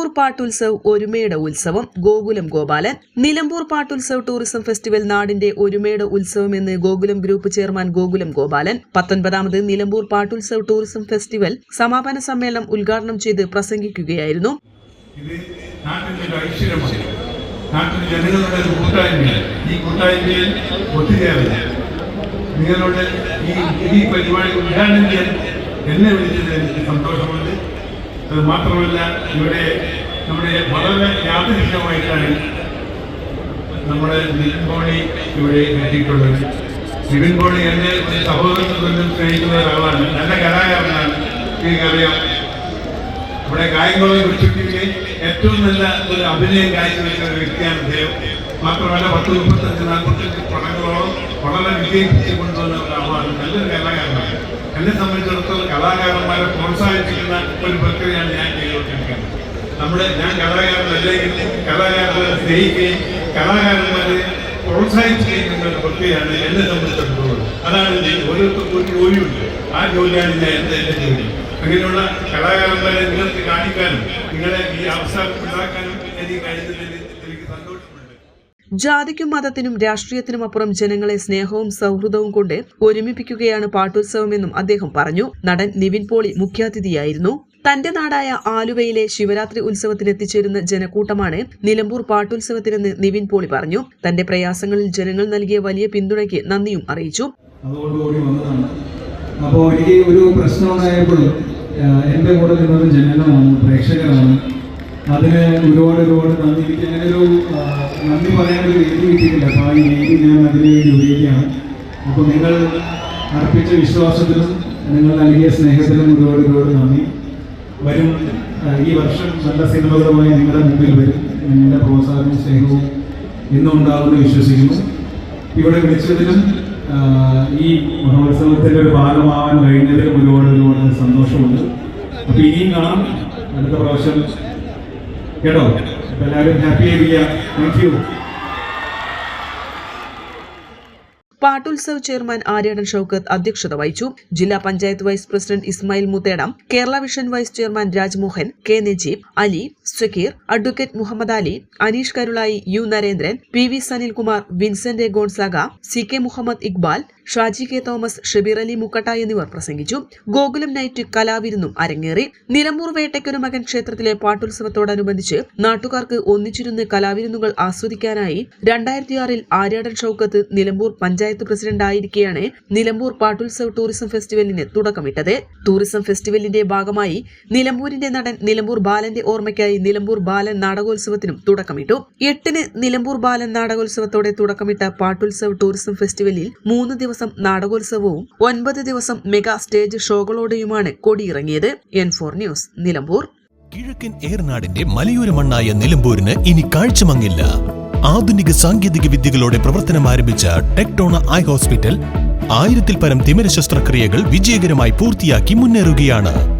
നിലമ്പൂർ പാട്ടുത്സവ് ഒരുമയുടെ ഉത്സവം Gokulam Gopalan. Nilambur പാട്ടുത്സവ് tourism festival നാടിന്റെ ഒരുമയുടെ ഉത്സവം എന്ന് ഗോകുലം ഗ്രൂപ്പ് ചെയർമാൻ ഗോകുലം ഗോപാലൻ. പത്തൊൻപതാമത് നിലമ്പൂർ പാട്ടുത്സവ് ടൂറിസം ഫെസ്റ്റിവൽ സമാപന സമ്മേളനം ഉദ്ഘാടനം ചെയ്ത് പ്രസംഗിക്കുകയായിരുന്നു. ജനങ്ങളുടെ ഈ നിങ്ങളുടെ ഈ ഈ പരിപാടി ഉദ്ഘാടനം ചെയ്യാൻ എന്നെ വിളിച്ചത് എനിക്ക് സന്തോഷമുണ്ട്. അത് മാത്രമല്ല ഇവിടെ നമ്മുടെ വളരെ യാദൃശ്യമായിട്ടാണ് നമ്മുടെ നിവിൻ പോണി ഇവിടെ എത്തിയിട്ടുള്ളത്. നിവിൻ പോണി എന്റെ സഹോദരത്തിൽ ബന്ധം സ്നേഹിക്കുന്ന ഒരാളാണ്. നല്ല കലാകാരനാണ് എനിക്കറിയാം. ഇവിടെ കായംകുളം കുറിച്ചിട്ട് ഏറ്റവും നല്ല ഒരു അഭിനയം കാഴ്ചവെക്കുന്ന ഒരു വ്യക്തിയാണ് അദ്ദേഹം. മാത്രമല്ല പത്ത് മുപ്പത്തഞ്ച് നാൽപ്പത്തഞ്ച് പടങ്ങളോളം വളരെ വിജയിപ്പിച്ച് കൊണ്ടുവന്ന ഒരാളാണ്. നല്ലൊരു കലാകാരനാണ് എന്നെ സംബന്ധിച്ചിടത്തോളം കലാകാരന്മാരെ പ്രോത്സാഹിപ്പിക്കുന്ന ഒരു പ്രക്രിയയാണ് ഞാൻ ചെയ്തുകൊണ്ടിരിക്കുന്നത്. നമ്മുടെ ഞാൻ കലാകാരനല്ലെങ്കിൽ കലാകാരനെ സ്നേഹിക്കുകയും കലാകാരന്മാരെ പ്രോത്സാഹിപ്പിക്കുന്ന ഒരു പ്രക്രിയയാണ് എന്നെ സംബന്ധിച്ചിടത്തോളം. അതാണ് എന്റെ ഓരോരുത്തർക്കും ഒരു ജോലിയുണ്ട്. ആ ജോലിയാണ് ഞാൻ എന്റെ എന്റെ ജോലി. അങ്ങനെയുള്ള കലാകാരന്മാരെ നിങ്ങൾക്ക് കാണിക്കാനും നിങ്ങളെ ഈ അവസരം ഉണ്ടാക്കാനും എനിക്ക് സന്തോഷമുണ്ട് ജാതിക്കും മതത്തിനും രാഷ്ട്രീയത്തിനും അപ്പുറം ജനങ്ങളെ സ്നേഹവും സൗഹൃദവും കൊണ്ട് ഒരുമിപ്പിക്കുകയാണ് പാട്ടുത്സവമെന്നും അദ്ദേഹം പറഞ്ഞു. നടൻ നിവിൻ പോളി മുഖ്യാതിഥിയായിരുന്നു. തന്റെ നാടായ ആലുവയിലെ ശിവരാത്രി ഉത്സവത്തിന് എത്തിച്ചേരുന്ന ജനക്കൂട്ടമാണ് നിലമ്പൂർ പാട്ടുത്സവത്തിനെന്ന് നിവിൻ പോളി പറഞ്ഞു. തന്റെ പ്രയാസങ്ങളിൽ ജനങ്ങൾ നൽകിയ വലിയ പിന്തുണയ്ക്ക് നന്ദിയും അറിയിച്ചു. അപ്പോൾ എനിക്ക് ഒരു പ്രശ്നം പ്രശ്നമുണ്ടായപ്പോഴും എന്റെ കൂടെ നിന്നത് ജനങ്ങളാണ് പ്രേക്ഷകരാണ്. അതിന് ഒരുപാട് ഒരുപാട് നന്ദി. എനിക്ക് അങ്ങനെ ഒരു നന്ദി ഒരു വേദി കിട്ടിയിട്ടില്ല. അപ്പോൾ ആ വേദി ഞാൻ അതിന് വേണ്ടി ഉപയോഗിക്കുകയാണ്. അപ്പോൾ നിങ്ങൾ അർപ്പിച്ച വിശ്വാസത്തിലും നിങ്ങൾ നൽകിയ സ്നേഹത്തിലും ഒരുപാട് ഒരുപാട് നന്ദി. വരും ഈ വർഷം നല്ല സിനിമകളുമായി നിങ്ങളുടെ മുമ്പിൽ വരും. നിങ്ങളുടെ പ്രോത്സാഹനവും സ്നേഹവും ഇന്നും ഉണ്ടാകുമെന്ന് വിശ്വസിക്കുന്നു. ഇവിടെ വിളിച്ചതിനും ഈ മഹോത്സവത്തിന്റെ ഒരു ഭാഗമാവാൻ കഴിഞ്ഞതിലും ഒരുപാട് ഒരുപാട് സന്തോഷമുണ്ട്. അപ്പോൾ ഇനിയും കാണാം. അടുത്ത പ്രാവശ്യം കേട്ടോ? എല്ലാവരും ഹാപ്പി ആയിരിക്കുക. Thank you Pattulsav chairman Aryadan Shoukath അധ്യക്ഷത വഹിച്ചു. ജില്ലാ panchayat vice president Ismail Muthedam Kerala vision vice chairman Rajmohan K Najeeb Ali Sakkir advocate Muhammad Ali Anish Karulai U Narendran P V Sanilkumar Vincent Gonzaga C K Muhammad Iqbal Shaji K Thomas Shabeer Ali Mukkatta എന്നിവർ പ്രസംഗിച്ചു. Gokulam night കലാവിരുന്നും അരങ്ങേറി. നിലമ്പൂർ വേട്ടയ്ക്കൊരു മകൻ ക്ഷേത്രത്തിലെ പാട്ടുത്സവത്തോടനുബന്ധിച്ച് നാട്ടുകാർക്ക് ഒന്നിച്ചിരുന്ന് കലാവിരുന്നുകൾ ആസ്വദിക്കാനായി രണ്ടായിരത്തിയാറിൽ ആര്യാടൻ ഷൌക്കത്ത് നിലമ്പൂർ പഞ്ചായത്ത് പ്രസിഡന്റ് പ്രസിഡന്റായിരിക്കെയാണ് നിലമ്പൂർ പാട്ടുത്സവ ടൂറിസം ഫെസ്റ്റിവലിന് തുടക്കമിട്ടത്. ടൂറിസം ഫെസ്റ്റിവലിന്റെ ഭാഗമായി നിലമ്പൂരിന്റെ നടൻ നിലമ്പൂർ ബാലന്റെ ഓർമ്മയ്ക്കായി നിലമ്പൂർ ബാലൻ നാടകോത്സവത്തിനും തുടക്കമിട്ടു. എട്ടിന് നിലമ്പൂർ ബാലൻ നാടകോത്സവത്തോടെ തുടക്കമിട്ട പാട്ടുത്സവ ടൂറിസം ഫെസ്റ്റിവലിൽ മൂന്ന് ദിവസം നാടകോത്സവവും ഒൻപത് ദിവസം മെഗാ സ്റ്റേജ് ഷോകളോടെയുമാണ് കൊടിയിറങ്ങിയത്. N four news Nilambur. കിഴക്കൻ ഏറനാടിന്റെ മലയോര മണ്ണായ നിലമ്പൂരിന് ഇനി കാഴ്ചമങ്ങില്ല. ആധുനിക സാങ്കേതിക വിദ്യകളോടെ പ്രവർത്തനം ആരംഭിച്ച ടെക്ടോണ ഐ ഹോസ്പിറ്റൽ ആയിരത്തിൽ പരം തിമിര ശസ്ത്രക്രിയകൾ വിജയകരമായി പൂർത്തിയാക്കി മുന്നേറുകയാണ്.